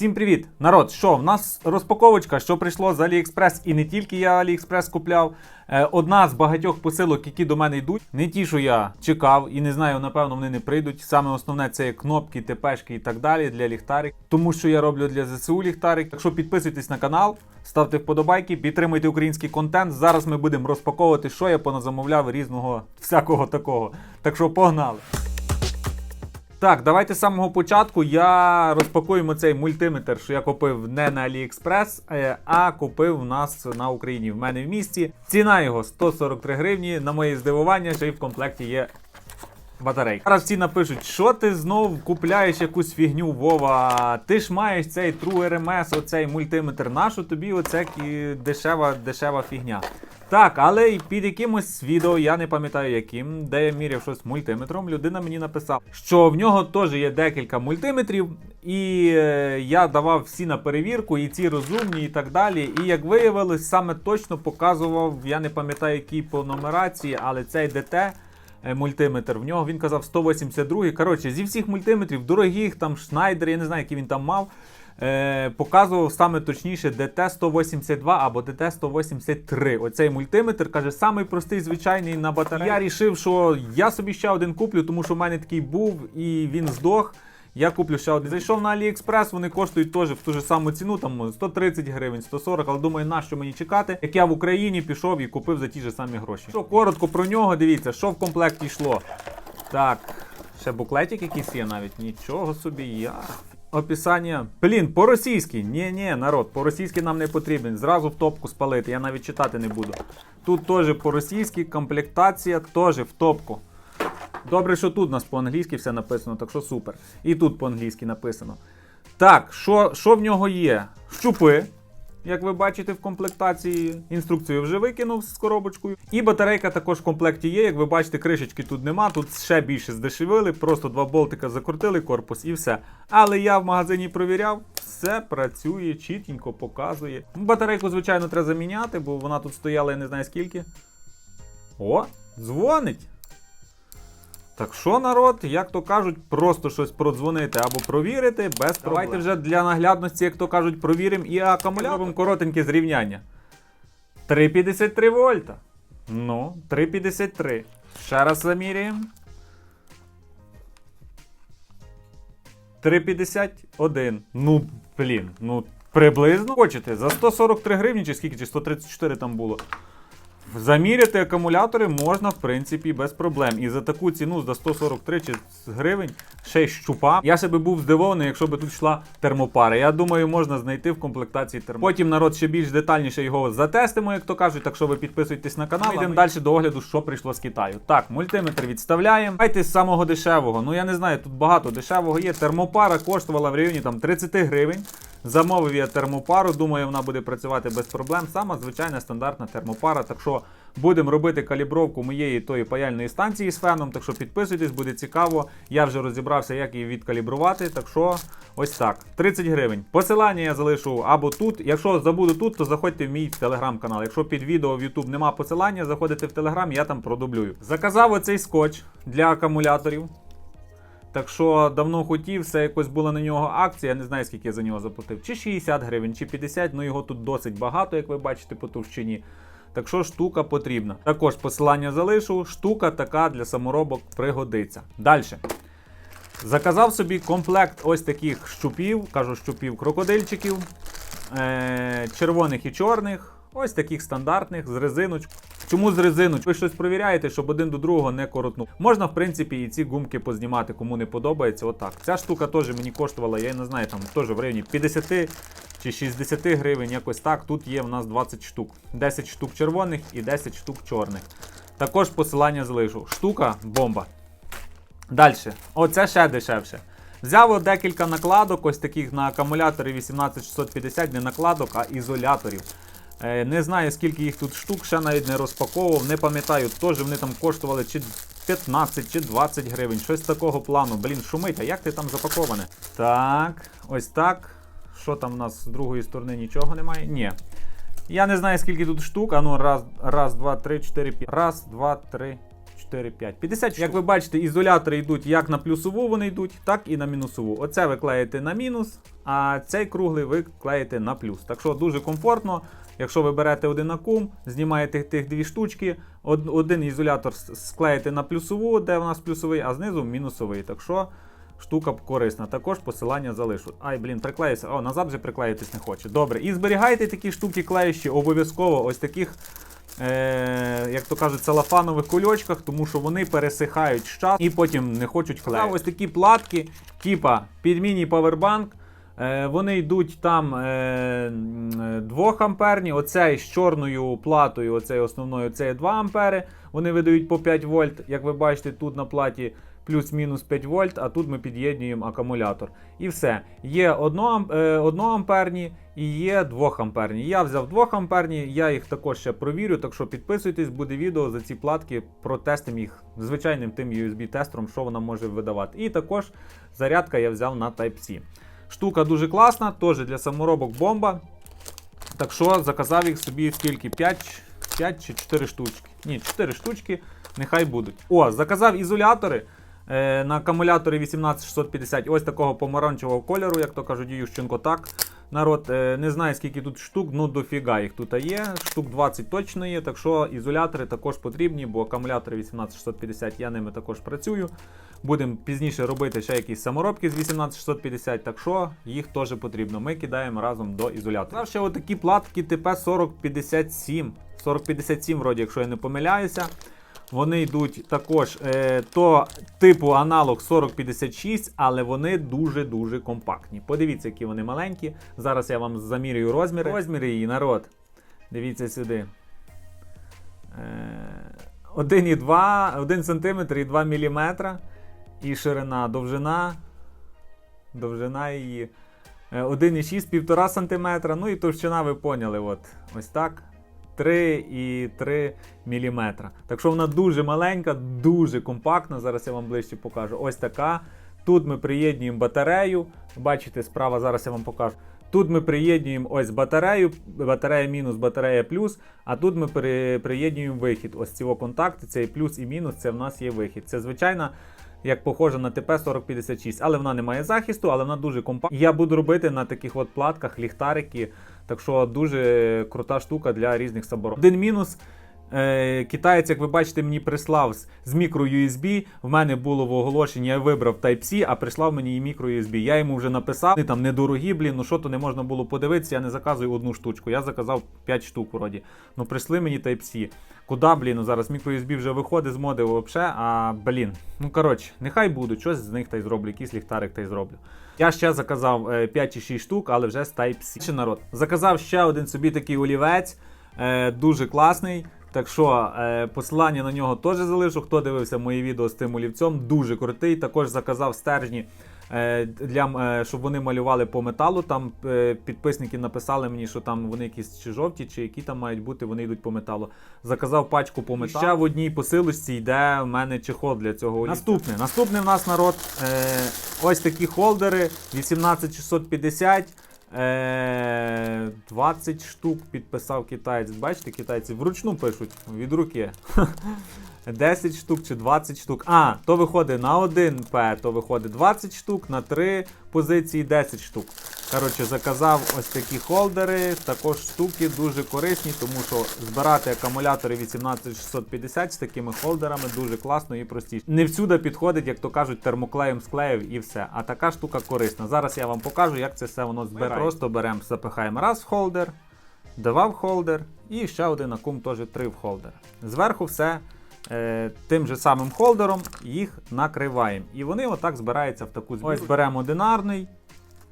Всім привіт! Народ, що в нас розпаковочка, що прийшло з AliExpress, і не тільки я AliExpress купляв. Е, Одна з багатьох посилок, які до мене йдуть. Не ті, що я чекав, і не знаю, напевно, вони не прийдуть. Саме основне це є кнопки, ТПшки і так далі для ліхтарик. Тому що я роблю для ЗСУ ліхтарик. Так що підписуйтесь на канал, ставте вподобайки, підтримуйте український контент. Зараз ми будемо розпаковувати, що я поназамовляв різного всякого такого. Так що погнали! Так, давайте з самого початку я розпакуємо цей мультиметр, що я купив не на AliExpress, е, а купив у нас на Україні в мене в місті. Ціна його 143 гривні. На моє здивування, що і в комплекті є батарейка. Зараз всі напишуть, що ти знов купляєш якусь фігню, Вова. Ти ж маєш цей True RMS, оцей мультиметр. Нашу тобі оце дешева, дешева фігня. Так, але під якимось відео, я не пам'ятаю яким, де я міряв щось мультиметром, людина мені написала, що в нього теж є декілька мультиметрів, і е, я давав всі на перевірку, і ці розумні, і так далі. І як виявилось, саме точно показував, я не пам'ятаю, який по нумерації, але цей ДТ мультиметр. В нього він казав 182. Коротше, зі всіх мультиметрів, дорогих, там Шнайдер, я не знаю, який він там мав. Е, показував саме точніше ДТ-182 або ДТ-183. Оцей мультиметр каже, самий простий, звичайний на батареї. Я рішив, що я собі ще один куплю, тому що в мене такий був і він здох. Я куплю ще один. Зайшов на AliExpress, вони коштують теж в ту ж саму ціну, там 130 гривень, 140, але думаю, на що мені чекати. Як я в Україні пішов і купив за ті ж самі гроші. Що коротко про нього, дивіться, що в комплекті йшло. Так, ще буклетик якийсь є навіть. Нічого собі, я. Описання. Блін, по-російськи. Ні, ні, народ, по-російськи нам не потрібен. Зразу в топку спалити, я навіть читати не буду. Тут теж по-російськи, комплектація теж в топку. Добре, що тут у нас по-англійськи все написано, так що супер. І тут по-англійськи написано. Так, що, що в нього є? Щупи. Як ви бачите в комплектації, інструкцію вже викинув з коробочкою. І батарейка також в комплекті є. Як ви бачите, кришечки тут нема. Тут ще більше здешевили, просто два болтика закрутили корпус і все. Але я в магазині провіряв, все працює, чітенько показує. Батарейку, звичайно, треба заміняти, бо вона тут стояла, я не знаю скільки. О, дзвонить. Так що, народ, як то кажуть, просто щось продзвонити або провірити без проблем. Давайте вже для наглядності, як то кажуть, провіримо і акумулятор. Робимо коротеньке зрівняння. 3,53 вольта. Ну, 3,53. Ще раз заміряємо. 3,51. Ну, блін, ну приблизно. Хочете, за 143 гривні, чи скільки, чи 134 там було. Заміряти акумулятори можна, в принципі, без проблем. І за таку ціну за 143 чи гривень ще й щупа. Я ще би був здивований, якщо б тут йшла термопара. Я думаю, можна знайти в комплектації термопари. Потім народ ще більш детальніше його затестимо, як то кажуть. Так що ви підписуйтесь на канал. Ми йдемо далі до огляду, що прийшло з Китаю. Так, мультиметр відставляємо. Давайте з самого дешевого. Ну я не знаю, тут багато дешевого є. Термопара коштувала в районі там 30 гривень. Замовив я термопару, думаю, вона буде працювати без проблем. Сама звичайна стандартна термопара. Так що будемо робити калібровку моєї тої паяльної станції з феном. Так що підписуйтесь, буде цікаво. Я вже розібрався, як її відкалібрувати. Так що ось так. 30 гривень. Посилання я залишу або тут. Якщо забуду тут, то заходьте в мій телеграм-канал. Якщо під відео в YouTube нема посилання, заходите в телеграм, я там продублюю. Заказав оцей скотч для акумуляторів. Так що давно хотів, все якось була на нього акція, я не знаю, скільки я за нього заплатив. Чи 60 гривень, чи 50, ну його тут досить багато, як ви бачите, по товщині. Так що штука потрібна. Також посилання залишу. Штука така для саморобок пригодиться. Далі. Заказав собі комплект ось таких щупів, кажу щупів крокодильчиків, е- червоних і чорних. Ось таких стандартних з резиночкою. Чому з резиночкою? Ви щось провіряєте, щоб один до другого не коротнув. Можна, в принципі, і ці гумки познімати, кому не подобається. Отак. Ця штука теж мені коштувала, я не знаю, там теж в районі 50 чи 60 гривень, якось так. Тут є в нас 20 штук. 10 штук червоних і 10 штук чорних. Також посилання залишу. Штука бомба. Далі. Оце ще дешевше. Взяв декілька накладок, ось таких на акумуляторі 18650, не накладок, а ізоляторів. Е, Не знаю, скільки їх тут штук, ще навіть не розпаковував, не пам'ятаю, теж вони там коштували чи 15 чи 20 гривень, щось такого плану. Блін, шумить, а як ти там запаковане? Так, ось так. Що там у нас з другої сторони нічого немає? Ні. Я не знаю, скільки тут штук. А ну, раз, раз, два, три, чотири, п'ять. Раз, два, три, 4, 5, 50 Як ви бачите, ізолятори йдуть як на плюсову вони йдуть, так і на мінусову. Оце ви клеїте на мінус, а цей круглий ви клеїте на плюс. Так що дуже комфортно. Якщо ви берете один акум, знімаєте тих дві штучки, один ізолятор склеїте на плюсову, де у нас плюсовий, а знизу мінусовий. Так що штука корисна. Також посилання залишу. Ай, блін, приклеїться. О, назад вже приклеїтись не хоче. Добре. І зберігайте такі штуки клеїщі обов'язково ось таких. Е, як то кажуть, целофанових кульочках, тому що вони пересихають з часу і потім не хочуть клеїти. Ось такі платки, типа під міні-павербанк. Е, вони йдуть там е, 2 амперні, оцей з чорною платою, оцей основною, це 2 ампери. Вони видають по 5 вольт. Як ви бачите, тут на платі плюс-мінус 5 вольт, а тут ми під'єднуємо акумулятор. І все. Є 1, амперні і є 2 амперні. Я взяв 2 амперні, я їх також ще провірю, так що підписуйтесь, буде відео за ці платки, протестимо їх звичайним тим USB-тестером, що вона може видавати. І також зарядка я взяв на Type-C. Штука дуже класна, теж для саморобок бомба. Так що заказав їх собі скільки? 5, 5 чи 4 штучки. Ні, 4 штучки, нехай будуть. О, заказав ізолятори е, на акумулятори 18650. Ось такого помаранчевого кольору, як то кажуть, Ющенко так. Народ, е, не знаю скільки тут штук, ну дофіга їх тут є. Штук 20 точно є. Так що ізолятори також потрібні, бо акумулятори 18650 я ними також працюю. Будемо пізніше робити ще якісь саморобки з 18650, так що їх теж потрібно. Ми кидаємо разом до ізолятора. Ще отакі платки ТП-4057. 4057, вроді, якщо я не помиляюся. Вони йдуть також е, то типу аналог 4056, але вони дуже-дуже компактні. Подивіться, які вони маленькі. Зараз я вам замірюю розміри. Розміри її, народ. Дивіться сюди. Е, 1,2, 1 см і 2 мм. І ширина, довжина. Довжина її. е, 1,6, 1,5 см. Ну і товщина, ви поняли, от, ось так. 3,3 мм. Так що вона дуже маленька, дуже компактна. Зараз я вам ближче покажу. Ось така. Тут ми приєднуємо батарею. Бачите, справа зараз я вам покажу. Тут ми приєднуємо ось батарею, батарея мінус, батарея плюс. А тут ми при, приєднуємо вихід. Ось ці контакти, цей плюс і мінус, це в нас є вихід. Це звичайна. Як похожа на ТП-4056, але вона не має захисту, але вона дуже компактна. Я буду робити на таких от платках ліхтарики. Так що дуже крута штука для різних соборок. Один мінус. Е, китаєць, як ви бачите, мені прислав з, мікро USB. В мене було в оголошенні, я вибрав Type-C, а прислав мені і мікро USB. Я йому вже написав. Вони там недорогі, блін, ну що то не можна було подивитися, я не заказую одну штучку. Я заказав 5 штук вроді. Ну прийшли мені Type-C. Куда, блін, ну зараз мікро USB вже виходить з моди взагалі, а блін. Ну коротше, нехай будуть, щось з них та й зроблю, якийсь ліхтарик та й зроблю. Я ще заказав е, 5 чи 6 штук, але вже з Type-C. Заказав ще один собі такий олівець, е, дуже класний. Так що е, посилання на нього теж залишу. Хто дивився мої відео з тим олівцем, дуже крутий. Також заказав стержні, е, для, е, щоб вони малювали по металу. Там підписники написали мені, що там вони якісь чи жовті, чи які там мають бути, вони йдуть по металу. Заказав пачку по металу. І ще в одній посилочці йде в мене чехол для цього олівця. Наступне. Наступне в нас народ. Ось такі холдери 18650. Е, 20 штук підписав китаєць. Бачите, китайці вручну пишуть від руки. 10 штук чи 20 штук. А, то виходить на 1 П, то виходить 20 штук, на 3 позиції 10 штук. Коротше, заказав ось такі холдери. Також штуки дуже корисні, тому що збирати акумулятори 18650 з такими холдерами дуже класно і простіше. Не всюди підходить, як то кажуть, термоклеєм склеїв і все. А така штука корисна. Зараз я вам покажу, як це все воно збирає. Ми просто беремо, запихаємо раз в холдер, два в холдер і ще один акум теж три в холдер. Зверху все. е, Тим же самим холдером їх накриваємо. І вони отак збираються в таку збірку. Ось беремо одинарний,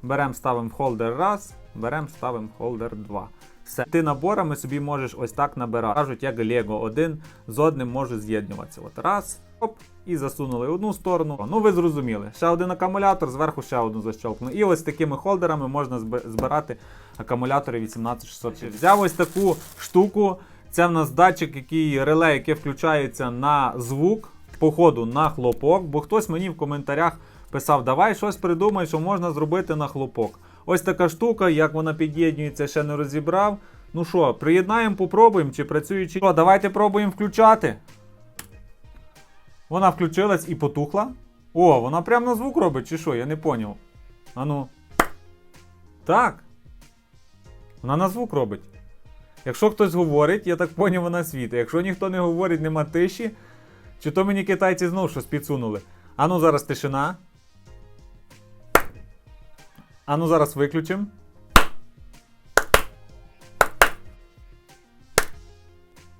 беремо, ставимо холдер раз, беремо, ставимо холдер 2. Все. Ти наборами собі можеш ось так набирати. Кажуть, як Lego, один з одним може з'єднуватися. От раз, оп, і засунули одну сторону. Ну ви зрозуміли. Ще один акумулятор, зверху ще одну защелкнули. І ось такими холдерами можна збирати акумулятори 18600. Взяв ось таку штуку. Це в нас датчик, який реле, яке включається на звук, походу на хлопок, бо хтось мені в коментарях писав, давай щось придумай, що можна зробити на хлопок. Ось така штука, як вона під'єднується, ще не розібрав. Ну що, приєднаємо, попробуємо, чи працює, чи. Що, давайте пробуємо включати. Вона включилась і потухла. О, вона прямо на звук робить, чи що? Я не поняв. Ану. Так. Вона на звук робить. Якщо хтось говорить, я так поняв, вона світить. Якщо ніхто не говорить, нема тиші, чи то мені китайці знов щось підсунули. Ану зараз тишина. Ану зараз виключимо.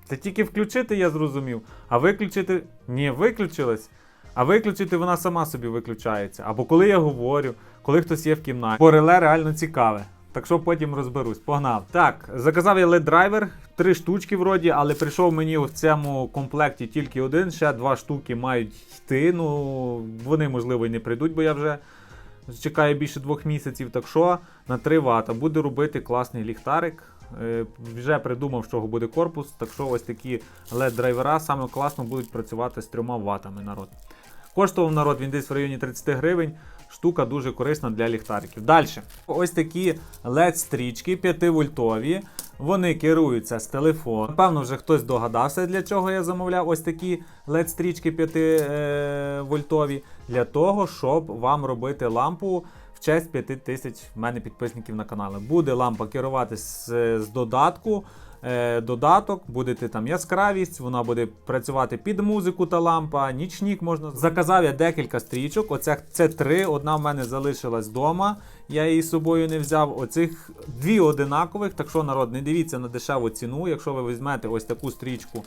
Це тільки включити, я зрозумів. А виключити. Ні, виключилась. А виключити вона сама собі виключається. Або коли я говорю, коли хтось є в кімнаті. Бо реле реально цікаве. Так що потім розберусь. Погнав. Так, заказав я LED драйвер, три штучки вроді, але прийшов мені в цьому комплекті тільки один, ще два штуки мають йти. Ну, вони, можливо, і не прийдуть, бо я вже чекаю більше двох місяців. Так що на 3 Вт буду робити класний ліхтарик. Е, Вже придумав, чого буде корпус. Так що ось такі LED драйвера саме класно будуть працювати з 3 ватами народ. Коштував народ він десь в районі 30 гривень. Штука дуже корисна для ліхтариків. Далі. Ось такі LED-стрічки 5 вольтові. Вони керуються з телефону. Напевно, вже хтось догадався, для чого я замовляв ось такі LED-стрічки 5 е, вольтові. Для того, щоб вам робити лампу в честь 5 тисяч в мене підписників на каналі. Буде лампа керуватись з, додатку. Е, додаток, будете там яскравість, вона буде працювати під музику та лампа, нічник можна. Заказав я декілька стрічок. Оце це три. Одна в мене залишилась вдома. Я її з собою не взяв. Оцих дві одинакових. Так що народ, не дивіться на дешеву ціну. Якщо ви візьмете ось таку стрічку.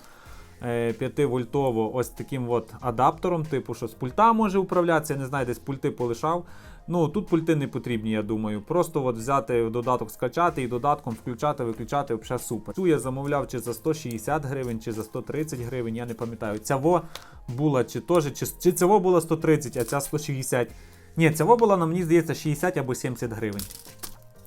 5 вольтову ось таким от адаптером, типу, що з пульта може управлятися, я не знаю, десь пульти полишав. Ну тут пульти не потрібні, я думаю. Просто от взяти додаток, скачати і додатком включати, виключати, взагалі супер. Цю я замовляв чи за 160 гривень, чи за 130 гривень, я не пам'ятаю. Цяво була чи теж, чи, чи цяво була 130, а ця 160. Ні, цяво була, на мені здається, 60 або 70 гривень.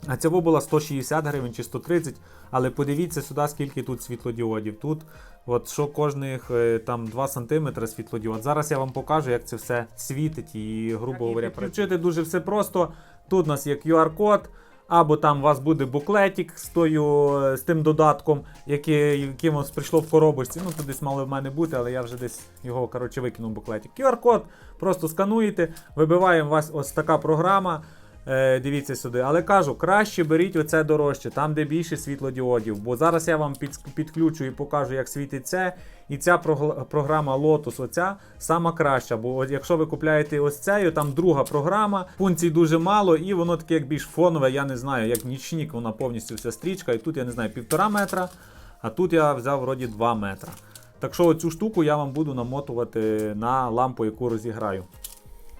А цього була 160 гривень чи 130, але подивіться сюди, скільки тут світлодіодів. Тут, от що кожних е, там 2 см світлодіод. Зараз я вам покажу, як це все світить і, грубо говоря, працює дуже все просто. Тут у нас є QR-код. Або там у вас буде буклетик з тою, з тим додатком, який, яким ось прийшло в коробочці. Ну, тут десь мало в мене бути, але я вже десь його коротше, викинув буклетик. QR-код, просто скануєте, вибиває у вас ось така програма. Е, дивіться сюди. Але кажу, краще беріть оце дорожче, там де більше світлодіодів. Бо зараз я вам під, підключу і покажу, як світить це. І ця програма Lotus, оця сама краща. Бо якщо ви купляєте ось цею, там друга програма, функцій дуже мало, і воно таке як більш фонове, я не знаю, як нічник, вона повністю вся стрічка. І тут я не знаю, півтора метра, а тут я взяв вроді 2 метра. Так що цю штуку я вам буду намотувати на лампу, яку розіграю.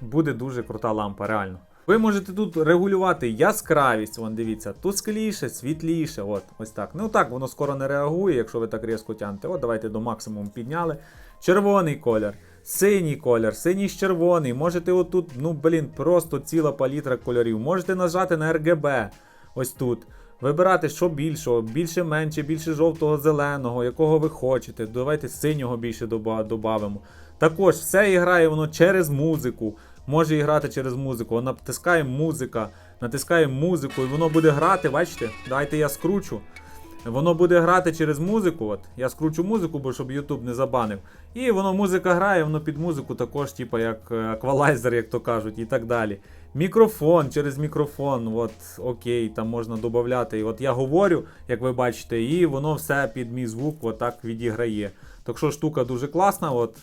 Буде дуже крута лампа, реально. Ви можете тут регулювати яскравість, вон дивіться, тускліше, світліше. От, ось так. Ну так, воно скоро не реагує, якщо ви так різко тянете. От давайте до максимуму підняли. Червоний колір, синій колір, синій з червоний. Можете отут, ну блін, просто ціла палітра кольорів. Можете нажати на RGB. Ось тут. Вибирати, що більшого, більше менше, більше жовтого, зеленого, якого ви хочете. Давайте синього більше додамо. Також все грає воно через музику. Може і грати через музику. Натискає музика, натискає музику, і воно буде грати, бачите? Дайте я скручу. Воно буде грати через музику. От я скручу музику, бо щоб YouTube не забанив. І воно музика грає, воно під музику також, типу, як е, еквалайзер, як то кажуть, і так далі. Мікрофон через мікрофон, от окей, там можна додати. І от я говорю, як ви бачите, і воно все під мій звук отак відіграє. Так що штука дуже класна. От,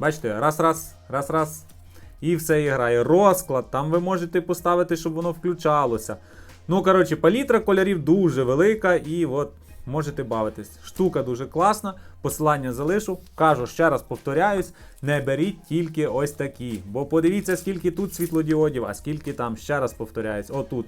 бачите, раз-раз, раз-раз. І все і грає. Розклад, там ви можете поставити, щоб воно включалося. Ну, коротше, палітра кольорів дуже велика, і от можете бавитись. Штука дуже класна. Посилання залишу. Кажу, ще раз повторяюсь, не беріть тільки ось такі. Бо подивіться, скільки тут світлодіодів, а скільки там, ще раз повторяюсь, отут.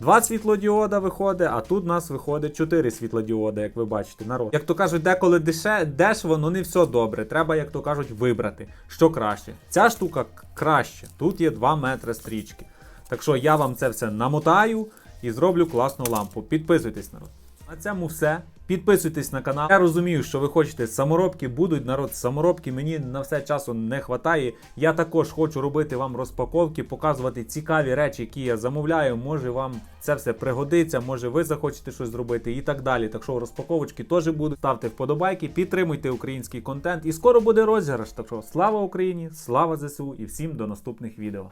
Два світлодіода виходить, а тут у нас виходить 4 світлодіода, як ви бачите, народ. Як то кажуть, деколи деше, дешево, ну не все добре. Треба, як то кажуть, вибрати, що краще. Ця штука краще. Тут є 2 метри стрічки. Так що я вам це все намотаю і зроблю класну лампу. Підписуйтесь, народ. На цьому все. Підписуйтесь на канал. Я розумію, що ви хочете саморобки, будуть народ саморобки. Мені на все часу не вистачає. Я також хочу робити вам розпаковки, показувати цікаві речі, які я замовляю. Може вам це все пригодиться, може ви захочете щось зробити і так далі. Так що розпаковочки теж будуть. Ставте вподобайки, підтримуйте український контент. І скоро буде розіграш. Так що слава Україні, слава ЗСУ і всім до наступних відео.